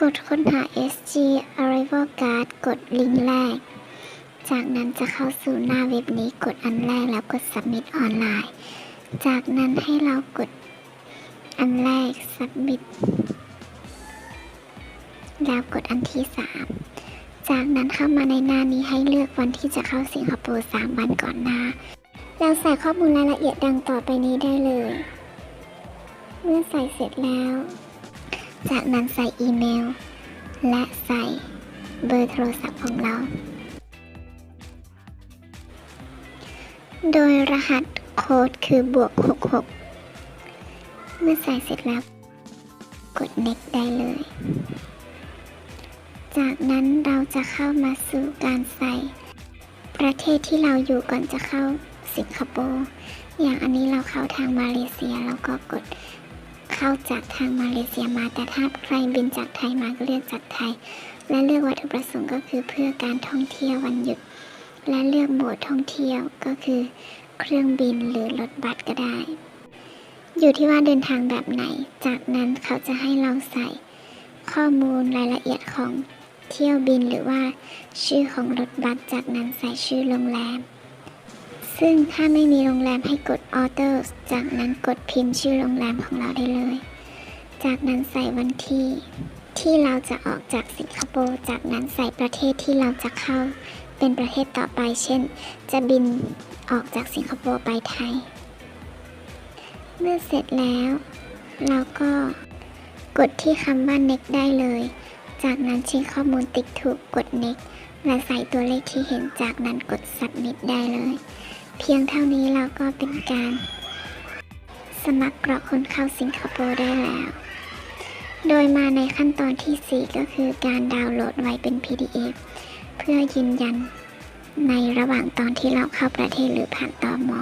กดค้นหา SG Arrival Card กดลิงก์แรก จากนั้นจะเข้าสู่หน้าเว็บนี้กดอันแรกแล้วกด Submit ออนไลน์ จากนั้นให้เรากดอันแรก Submit แล้วกดอันที่ 3 จากนั้นเข้ามาในหน้านี้ให้เลือกวันที่จะเข้าสิงคโปร์ 3 วันก่อนหน้า แล้วใส่ข้อมูลรายละเอียดดังต่อไปนี้ได้เลย เมื่อใส่เสร็จแล้ว จากนั้นใส่อีเมล และใส่เบอร์โทรศัพท์ของเรา โดยรหัสโค้ดคือบวก 66 เมื่อใส่เสร็จแล้ว กด next ได้เลย จากนั้นเราจะเข้ามาสู่การใส่ ประเทศที่เราอยู่ก่อนจะเข้าสิงคโปร์ อย่างอันนี้เราเข้าทางมาเลเซีย แล้วก็กด เข้าจากทางมาเลเซียมา แต่ถ้าใครบินจากไทยมาก็เลือกจากไทย และเลือกวัตถุประสงค์ก็คือเพื่อการท่องเที่ยววันหยุด และเลือกโหมดท่องเที่ยวก็คือ เครื่องบินหรือรถบัสก็ได้ อยู่ที่ว่าเดินทางแบบไหน จากนั้นเขาจะให้เราใส่ ข้อมูลรายละเอียดของเที่ยวบินหรือว่าชื่อของรถบัสจากนั้นใส่ชื่อโรงแรม ซึ่งถ้าไม่มีโรงแรมให้กดออเ r อร์จากนั้นกดพิมพ์ชื่อโรงแรมของเราได้เลย จากนั้นใส่วันที่ ที่เราจะออกจากสิงคโปร์จากนั้นใส่ประเทศที่เราจะเข้า เป็นประเทศต่อไป เช่น จะบินออกจากสิงคโปร์ไปไทย เมื่อเสร็จแล้ว เราก็กดที่คำว่า next ได้เลย จากนั้นเช็คข้อมูลติ๊กถูกกด next และใส่ตัวเลขที่เห็นจากนั้นกด submit ได้เลย เพียงเท่านี้เราก็เป็นการ สมัครกรอกคนเข้าสิงคโปร์ได้แล้ว โดยมาในขั้นตอนที่ 4 ก็คือการดาวน์โหลดไว้เป็น PDF เพื่อยืนยันในระหว่างตอนที่เราเข้าประเทศหรือผ่านตอมอ